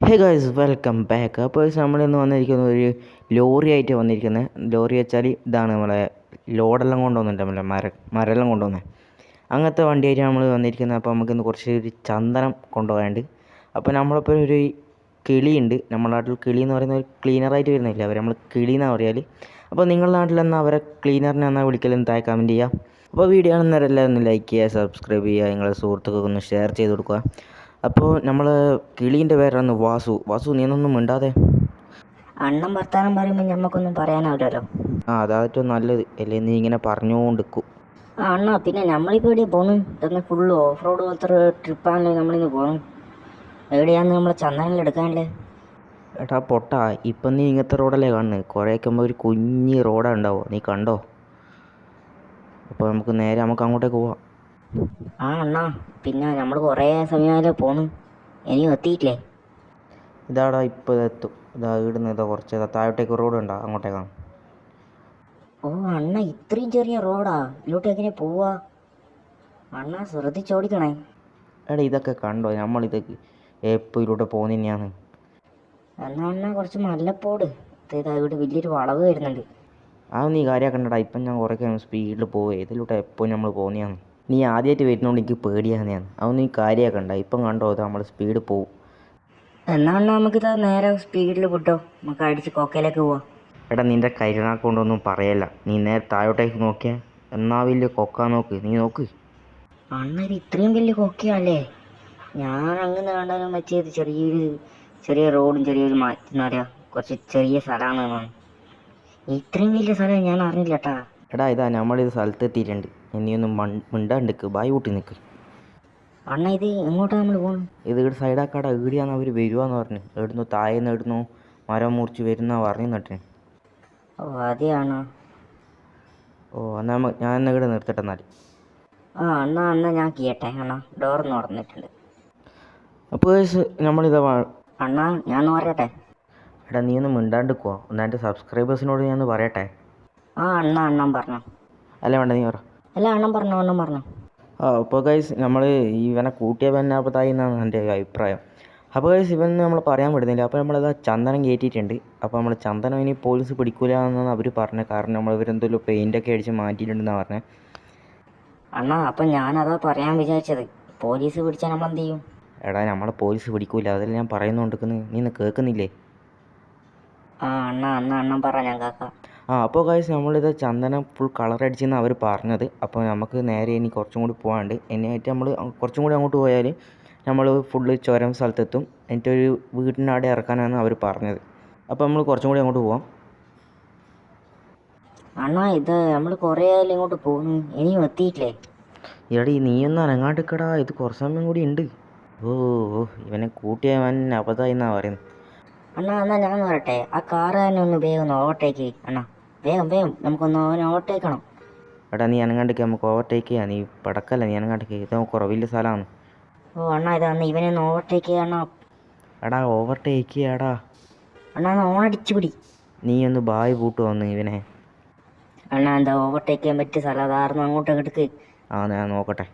Hey guys welcome back അപ്പോൾ നമ്മൾ ഇന്ന് വന്നിരിക്കുന്നത് ഒരു ലോറി ആയിട്ട് വന്നിരിക്കുന്നത് ലോറി വെച്ചാൽ ഇതാണ് നമ്മളെ ലോഡെല്ലാം കൊണ്ടുവന്നിട്ട് നമ്മളെ മര മരമെല്ലാം കൊണ്ടുവന്നത് അങ്ങനത്തെ വണ്ടിയായിട്ട് നമ്മൾ വന്നിരിക്കുന്നത് അപ്പോൾ നമുക്കിന്ന് കുറച്ച് ഒരു ചന്ദനം കൊണ്ടുപോകാണ്ട് അപ്പോൾ നമ്മളിപ്പോൾ ഒരു കിളിയുണ്ട്. നമ്മുടെ നാട്ടിൽ കിളി എന്ന് പറയുന്ന ഒരു ക്ലീനറായിട്ട് വരുന്നില്ല? അവർ നമ്മൾ കിളി എന്നാണ് പറയാൽ അപ്പോൾ നിങ്ങളുടെ നാട്ടിൽ എന്നാൽ അവരെ ക്ലീനറിനെ എന്നാൽ വിളിക്കലെന്ന് താഴെ കമന്റ് ചെയ്യുക. അപ്പോൾ വീഡിയോ കാണുന്നവരെല്ലാവരും ഒന്ന് ലൈക്ക് ചെയ്യുക സബ്സ്ക്രൈബ് ചെയ്യുക. നിങ്ങളുടെ സുഹൃത്തുക്കൾക്ക് ഒന്ന് ഷെയർ ചെയ്ത് കൊടുക്കുക. അപ്പോൾ നമ്മൾ കിളീന്റെ പേരാണ് വാസു. വാസു നീ ഒന്നും മിണ്ടാതെ. അണ്ണൻ വർത്താനം പറയുമ്പോൾ ഞമ്മക്കൊന്നും പറയാനാവില്ലല്ലോ. ആ അതായിട്ടും നല്ലത്. അല്ലേ നീ ഇങ്ങനെ പറഞ്ഞുകൊണ്ടിരിക്കും ആ അണ്ണാ പിന്നെ നമ്മളിപ്പോൾ എവിടെയാണ് പോകുന്നത് ഇതൊന്ന് ഫുള്ള് ഓഫ് റോഡ് പോലത്തെ ഒരു ട്രിപ്പാണല്ലോ നമ്മളിന്ന് പോകുന്നു എവിടെയാന്ന് നമ്മളെ ചന്ദനങ്ങൾ എടുക്കാനല്ലേ? എടാ പൊട്ടാ. ഇപ്പം നീ ഇങ്ങനത്തെ റോഡല്ലേ കാണുന്നത് കുറേയൊക്കെ ഒരു കുഞ്ഞി റോഡാണ് ഉണ്ടാവോ? നീ കണ്ടോ? അപ്പോൾ നമുക്ക് നേരെ നമുക്ക് അങ്ങോട്ടേക്ക് പോവാം. ആ അണ്ണാ പിന്നെ നമ്മൾ കുറേ സമയമായാലോ പോണു. ഇനി എത്തിയിട്ടില്ലേ ഇതാടാ ഇപ്പോൾ ഇതെത്തും ഇതാ ഇവിടുന്ന് ഇതാ കുറച്ച് ഇതാ താഴോട്ടേക്ക് റോഡ് ഉണ്ടോ അങ്ങോട്ടേക്കാണ് ഓ അണ്ണ ഇത്രയും ചെറിയ റോഡാ ഇതിലോട്ട് എങ്ങനെ പോവാ? അണ്ണ ശ്രദ്ധിച്ചോടിക്കണേ എടാ ഇതൊക്കെ കണ്ടോ? നമ്മൾ നമ്മളിതൊക്കെ എപ്പോൾ ഇതിലൂടെ പോകുന്നതന്നെയാണ് എന്നാ അണ്ണ കുറച്ച് മല്ലപ്പോട് ഇതാ ഇവിടെ വലിയൊരു വളവ് വരുന്നുണ്ട്. ആ നീ കാര്യമാക്കണ്ടടാ ഇപ്പം ഞാൻ കുറേ സ്പീഡിൽ പോവേ. ഇതിലൂടെ എപ്പോൾ നമ്മൾ പോകുന്നതാണ് നീ ആദ്യമായിട്ട് വരുന്നതുകൊണ്ട് എനിക്ക് പേടിയാണ് ഞാൻ അത് നീ കാര്യമാക്കണ്ട ഇപ്പം കണ്ടോ അത് നമ്മൾ സ്പീഡ് പോവും. എന്നാ അണ്ണാ നമുക്കിതാ നേരെ സ്പീഡിൽ വിട്ടോ. നമുക്ക് അടിച്ച് കൊക്കയിലേക്ക് പോവാം. എടാ നിന്റെ കരുണ കൊണ്ടൊന്നും പറയല്ല. നീ നേരെ താഴോട്ടേക്ക് നോക്കിയാ എന്നാ വലിയ കൊക്ക നോക്ക്. നീ നോക്ക്. അണ്ണ ഇത് ഇത്രയും വലിയ കൊക്കയാല്ലേ? ഞാൻ അങ്ങനെ കണ്ടാലും വെച്ചത് ചെറിയൊരു ചെറിയ റോഡും ചെറിയൊരു മാ- എന്താ പറയാ കുറച്ച് ചെറിയ സ്ഥലമാണ്. ഇത്രയും വലിയ സ്ഥലം ഞാൻ അറിഞ്ഞില്ല കേട്ടാ എടാ ഇതാ നമ്മളിത് സ്ഥലത്ത് എത്തിയിട്ടുണ്ട് നീ ഒന്ന് മൺ മിണ്ടാണ്ടിക്ക്. ബായ് കൂട്ടി നിൽക്ക് അണ്ണ ഇത് എങ്ങോട്ടാ നമ്മൾ പോകണം ഇത് ഇവിടെ സൈഡാക്കാടാ. ഈടിയാന്ന് അവർ വരുവാന്ന് പറഞ്ഞു. എവിടുന്നു താഴേന്ന് എവിടുന്നു മരം മുറിച്ച് വരുന്ന പറഞ്ഞു നട്ടിന് ഓ അതെയാണോ? ഓ എന്നാ ഞാൻ എന്നാ ഇവിടെ നിർത്തട്ടെ എന്നാൽ ആ അണ്ണാ അണ്ണാ ഞാൻ കേട്ടെ. അണ്ണാ ഡോർ തുറന്നിട്ടുണ്ട്. അപ്പോൾ നമ്മളിതാ അണ്ണ ഞാൻ പറയട്ടെ എടാ നീ ഒന്ന് മിണ്ടാണ്ടിക്കുവോ ഒന്ന് എന്റെ സബ്സ്ക്രൈബേഴ്സിനോട് ഞാൻ ഒന്ന് പറയട്ടെ? ആ അണ്ണാ അണ്ണൻ പറഞ്ഞു. അല്ല വേണ്ട നീ പറ. അല്ല അണ്ണൻ പറഞ്ഞു അണ്ണൻ പറഞ്ഞു. ആ അപ്പോൾ ഗൈസ് നമ്മൾ ഇവനെ കൂട്ടിയ പെന്നാപ്പത്തായി എന്നാണ് എന്റെ അഭിപ്രായം. അപ്പോൾ ഗൈസ് ഇവൻ നമ്മൾ പറയാൻ വിടുന്നില്ല. അപ്പോൾ നമ്മളത് ചന്ദനം കയറ്റിയിട്ടുണ്ട്. അപ്പോൾ നമ്മൾ ചന്ദനം ഇനി പോലീസ് പിടിക്കില്ല എന്നാണ് അവർ പറഞ്ഞത്. കാരണം നമ്മൾ ഇവരെന്തെങ്കിലും പെയിന്റൊക്കെ അടിച്ച് മാറ്റിയിട്ടുണ്ടെന്നാണ് പറഞ്ഞത് അണ്ണാ അപ്പം ഞാനതാ പറയാൻ വിചാരിച്ചത്. പോലീസ് പിടിച്ചാൽ നമ്മൾ എന്ത് ചെയ്യും? എടാ നമ്മളെ പോലീസ് പിടിക്കൂല. അതല്ല ഞാൻ പറയുന്നുണ്ടെന്ന് നീ കേൾക്കുന്നില്ലേ? ആ അണ്ണാ അണ്ണാ അണ്ണൻ പറ ഞാൻ കേൾക്കാം. ആ അപ്പോൾ ഗൈസ് നമ്മളിത് ചന്ദനം ഫുൾ കളർ അടിച്ചെന്ന് അവർ പറഞ്ഞത്. അപ്പോൾ നമുക്ക് നേരെ ഇനി കുറച്ചും കൂടി പോകാണ്ട് എന്നായിട്ട് നമ്മൾ കുറച്ചും കൂടി അങ്ങോട്ട് പോയാൽ നമ്മൾ ഫുള്ള് ചുരം സ്ഥലത്തെത്തും. എന്റെ ഒരു അവിടെ ഇറക്കാനാണ് അവർ പറഞ്ഞത്. അപ്പോൾ നമ്മൾ കുറച്ചും കൂടി അങ്ങോട്ട് പോവാം. അണ്ണാ ഇത് നമ്മൾ കുറേ ആയാലും ഇങ്ങോട്ട് പോകുന്നു ഇനിയും എത്തിയിട്ടില്ലേ? എടി നീയൊന്നും അനങ്ങാണ്ട് അനങ്ങാണ്ടിക്കടാ. ഇത് കുറച്ച് സമയം കൂടി ഉണ്ട് ഓ ഓ, ഇവനെ കൂട്ടിയവൻ അബദ്ധമായി എന്നാണ് പറയുന്നത് അണ്ണാ എന്നാ ഞാൻ പറയട്ടെ ആ കാറ് തന്നെ ഒന്ന് വേഗം ഓവർടേക്ക് അണ്ണാ. വേഗം വേഗം. നമുക്കൊന്ന് അവനെ ഓവർടേക്കണം എടാ നീ അനങ്ങാണ്ടിക്ക് നമുക്ക് ഓവർടേക്ക് ചെയ്യാം. നീ പടക്കല്ല നീ അനങ്ങാണ്ടിക്ക് ഇത് കുറവില്ല സ്ഥലമാണ്. ഓ അണ്ണാ ഇത് അന്ന് ഇവനെ ഒന്ന് ഓവർടേക്ക് ചെയ്യണം എടാ ഓവർടേക്ക് ചെയ്യാടാ അണ്ണാ ഒന്ന് ഓണടിച്ചു പിടി. നീ ഒന്ന് ബായ് പൂട്ട് വന്ന് ഇവനെ? അണ്ണാ എന്താ ഓവർടേക്ക് ചെയ്യാൻ പറ്റിയ സ്ഥലം? അതാർന്ന് അങ്ങോട്ട് എടുക്ക്. ആ ഞാൻ നോക്കട്ടെ.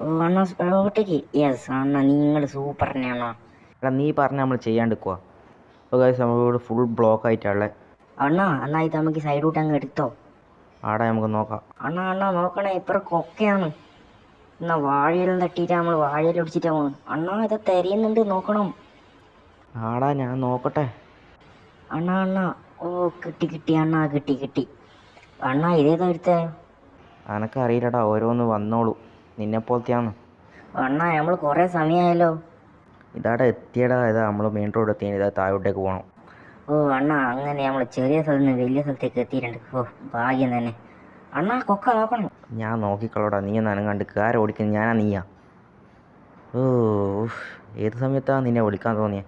ഓ അണ്ണാ ഓവർടേക്ക് യെസ് അണ്ണാ നിങ്ങൾ സൂപ്പർ തന്നെ അണ്ണാ. എടാ നീ പറഞ്ഞ നമ്മൾ ചെയ്യാണ്ടിക്കുവാ അപ്പോൾ ഗൈസ് നമ്മളിവിടെ ഫുൾ ബ്ലോക്ക് ആയിട്ടുള്ളത് അണ്ണാ അണ്ണാ ഇത് നമുക്ക് സൈഡോട്ട് അങ്ങ് എടുത്തോ. ആടാ നമുക്ക് നോക്കാം. അണ്ണാ അണ്ണാ നോക്കണേ ഇപ്പറ കൊക്കയാണ് എന്നാ വാഴയിലും തട്ടിയിട്ട് നമ്മൾ വാഴയിൽ ഒടിച്ചിട്ടാ പോകണം അണ്ണാ ഇത് തെരയുന്നുണ്ട് നോക്കണം. ആടാ ഞാൻ നോക്കട്ടെ. അണ്ണാ അണ്ണാ ഓ കിട്ടി കിട്ടി അണ്ണാ കിട്ടി കിട്ടി. അണ്ണാ ഇതേതാ എടുത്തേ അനക്കറിയില്ലടാ ഓരോന്ന് വന്നോളൂ. നിന്നെപ്പോലത്തെയാണ് അണ്ണാ നമ്മൾ കുറേ സമയമായല്ലോ ഇതാടെ എത്തിയടാ ഇതാ നമ്മൾ മെയിൻ റോഡ് എത്തിയാണ് ഇതാ താഴോട്ടേക്ക് പോകണം ഓ അണ്ണാ അങ്ങനെ നമ്മൾ ചെറിയ സ്ഥലത്ത് നിന്ന് വലിയ സ്ഥലത്തേക്ക് എത്തിയിട്ടുണ്ട്. ഓ ഭാഗ്യം തന്നെ. അണ്ണാ കൊക്ക നോക്കണം. ഞാൻ നോക്കിക്കളോടാ നീ എന്നാലും കണ്ട് കാര ഓടിക്കുന്നത് ഞാനാ നീയാ. ഓ ഏത് സമയത്താണ് നിന്നെ വിളിക്കാൻ തോന്നിയേ?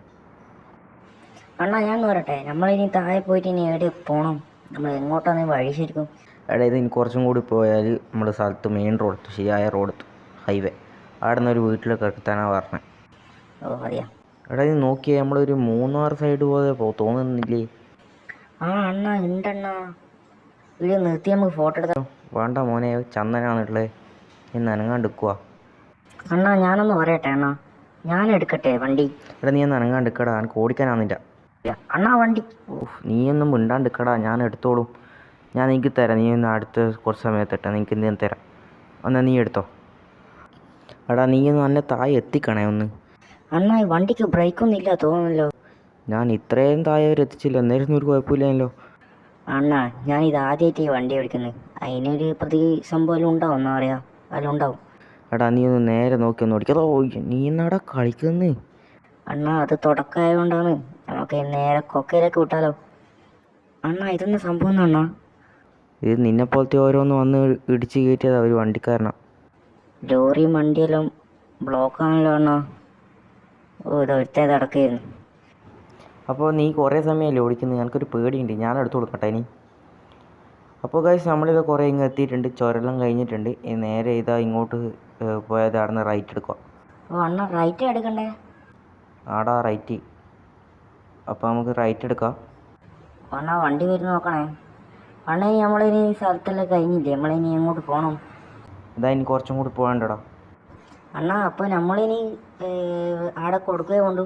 അണ്ണാ ഞാൻ പറയട്ടെ നമ്മളിനി താഴെ പോയിട്ട് ഇനി എവിടെ പോകണം നമ്മൾ എങ്ങോട്ടാണ് വഴി ശരിക്കും? എടാ ഇത് ഇനി കുറച്ചും കൂടി പോയാൽ നമ്മുടെ സ്ഥലത്ത് മെയിൻ റോഡ് ശരിയായ റോഡ് ഹൈവേ അവിടെ നിന്ന് ഒരു വീട്ടിലൊക്കെ എത്താനാണ് പറഞ്ഞത് ഓ അറിയാം. എടാ ഇത് നോക്കിയേ നമ്മളൊരു മൂന്നാർ സൈഡ് പോലെ പോ തോന്നുന്നില്ലേ? ആ അണ്ണാ ഉണ്ടണ്ണാ ഇത് നിർത്തി നമുക്ക് ഫോട്ടോ എടുത്താൽ വേണ്ട മോനെ ചന്ദനാണുള്ളത് ഇന്ന് അനങ്ങാണ്ട് നിൽക്കുക അണ്ണാ ഞാനൊന്ന് പറയട്ടെ അണ്ണാ. ഞാൻ എടുക്കട്ടെ വണ്ടി. എടാ നീ ഒന്ന് അനങ്ങാണ്ടിക്കടാ എനിക്ക് ഓടിക്കാനാന്നില്ല അണ്ണാ വണ്ടി. ഓഹ് നീയൊന്നും മിണ്ടാണ്ടിക്കടാ ഞാൻ എടുത്തോളും. ഞാൻ നിനക്ക് തരാം നീ ഒന്ന് അടുത്ത കുറച്ച് സമയത്തിട്ടാ നിനക്ക് എന്തെങ്കിലും തരാം. എന്നാൽ നീ എടുത്തോ. എടാ നീ ഒന്ന് എന്നെ താഴെ എത്തിക്കണേ ഒന്ന്. അണ്ണാ ഈ വണ്ടിക്ക് ബ്രേക്കൊന്നും ഇല്ല തോന്നുന്നല്ലോ. ഞാൻ ഇത്രയും താഴെ വരെ എത്തിച്ചില്ല. എന്നായിരുന്നു ഒരു കുഴപ്പമില്ലല്ലോ അണ്ണാ ഞാൻ ഇത് ആദ്യമായിട്ട് ഈ വണ്ടി ഓടിക്കുന്നത് അതിനൊരു പ്രതി സംഭവം ഉണ്ടാവും എന്നാ പറയാ? അല്ല ഉണ്ടാവും. എടാ നീ ഒന്ന് നേരെ നോക്കി ഒന്ന് ഓടിക്കോ. നീ എന്നാടാ കളിക്കുന്നേ? അണ്ണാ അത് തുടക്കമായതുകൊണ്ടാണ്. നമുക്ക് നേരെ കൊക്കയിലേക്ക് വിട്ടാലോ? അണ്ണാ ഇതൊന്നും സംഭവം അണ്ണാ? ഇത് നിന്നെ പോലത്തെ ഓരോന്ന് വന്ന് ഇടിച്ച് കയറ്റിയതാ ഒരു വണ്ടിക്കാരനാ. ലോറിയും വണ്ടിയെല്ലാം ബ്ലോക്കാണല്ലോ അണ്ണാ. ഒരുത്തേ നടക്കായിരുന്നു അപ്പോൾ നീ കുറേ സമയമല്ലേ ഓടിക്കുന്നത് ഞങ്ങൾക്കൊരു പേടിയുണ്ട്. ഞാൻ എടുത്തു കൊടുക്കട്ടെ ഇനി. അപ്പോൾ കാശ് നമ്മളിത് കുറേ ഇങ്ങ് എത്തിയിട്ടുണ്ട്. ചുരെല്ലാം കഴിഞ്ഞിട്ടുണ്ട്. ഈ നേരെ ഇതാ ഇങ്ങോട്ട് പോയത് അവിടെ നിന്ന് റൈറ്റ് എടുക്കുക ഓ അണ്ണാ റൈറ്റ് എടുക്കണ്ടേ? ആടാ റൈറ്റ് അപ്പോൾ നമുക്ക് റൈറ്റ് എടുക്കാം. അണ്ണാ വണ്ടി വരുന്ന നോക്കണേ. അണ്ണാ നമ്മളിനി സ്ഥലത്തെല്ലാം കഴിഞ്ഞില്ലേ? നമ്മളിനി എങ്ങോട്ട് പോകണം ഇതാ ഇനി കുറച്ചും കൂടി പോകണ്ടടാ. അണ്ണാ അപ്പോൾ നമ്മളിനി ആടെ കൊടുക്കുകയോ കൊണ്ടു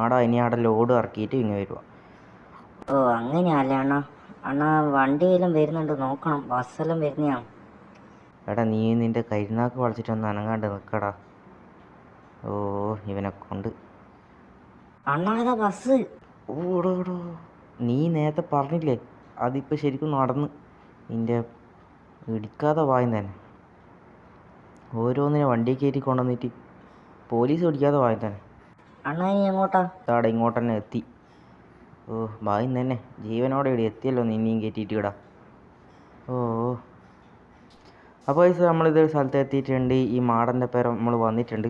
ആടാ ഇനി ആടെ ലോഡ് ഇറക്കിയിട്ട് ഇങ്ങ് വരുവാ. ഓ അങ്ങനെയല്ലേ അണ്ണാ. അണ്ണാ വണ്ടിയെല്ലാം വരുന്നുണ്ട് നോക്കണം. ബസ്സെല്ലാം വരുന്നതാണ് എടാ നീ നിന്റെ കരിനാക്ക് വളച്ചിട്ടൊന്ന് അനങ്ങാണ്ട് നിൽക്കടാ ഓ ഇവനെ കൊണ്ട്. അണ്ണാ ബസ്. ഓടോടോ നീ നേരത്തെ പറഞ്ഞില്ലേ അതിപ്പോ ശരിക്കും നടന്ന്. നിന്റെ ഇടിക്കാതെ വായും തന്നെ ഓരോന്നിനെ വണ്ടി കയറ്റി കൊണ്ടുവന്നിട്ട് പോലീസ് പിടിക്കാതെ വായും തന്നെ അണ്ണാ ഇനി എങ്ങോട്ടാ? ഇങ്ങോട്ട് തന്നെ എത്തി. ഓ ഭാഗ്യം തന്നെ. ജീവനോടെ ഇവിടെ എത്തിയല്ലോ നിന്നെയും കയറ്റിയിട്ട് ഇടാ ഓ അപ്പോൾ വയസ്സ് നമ്മൾ ഒരു സ്ഥലത്ത് എത്തിയിട്ടുണ്ട്. ഈ മാടന്റെ പേര് നമ്മൾ വന്നിട്ടുണ്ട്.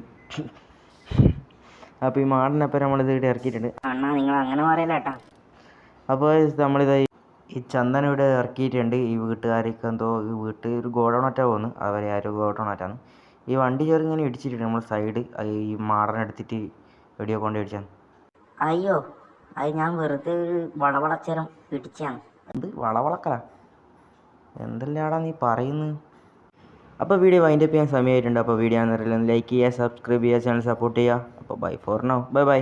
അപ്പോൾ ഈ മാടന്റെ പേര് നമ്മളിത് ഇവിടെ ഇറക്കിയിട്ടുണ്ട്. അണ്ണാ നിങ്ങൾ അങ്ങനെ പറയല കേട്ടാ അപ്പോൾ നമ്മളിത് ഈ ചന്ദനം ഇവിടെ ഇറക്കിയിട്ടുണ്ട്. ഈ വീട്ടുകാർക്ക് എന്തോ ഈ വീട്ടിൽ ഒരു ഗോഡൗണറ്റാ പോകുന്നു അവരെ ആരോ ഗോഡൗണറ്റാണ് ഈ വണ്ടി ചെറുങ്ങനെ ഇടിച്ചിട്ടുണ്ട്. നമ്മൾ സൈഡ് ഈ മാടനെടുത്തിട്ട് വെടിയോ കൊണ്ട് ഇടിച്ചാണ്. അയ്യോ അത് ഞാൻ വെറുതെ ഒരു വളവളച്ചരം ഇടിച്ചാണ്. എന്ത് വളവളക്കല എന്തെല്ലാടാ നീ പറയുന്നു? അപ്പോൾ വീഡിയോ വൈൻഡപ്പ് ചെയ്യാൻ സമയമായിട്ടുണ്ട്. അപ്പോൾ വീഡിയോ ആണെന്നറിയില്ല ലൈക്ക് ചെയ്യുക സബ്സ്ക്രൈബ് ചെയ്യുക ചാനൽ സപ്പോർട്ട് ചെയ്യുക. അപ്പോൾ bye for now bye bye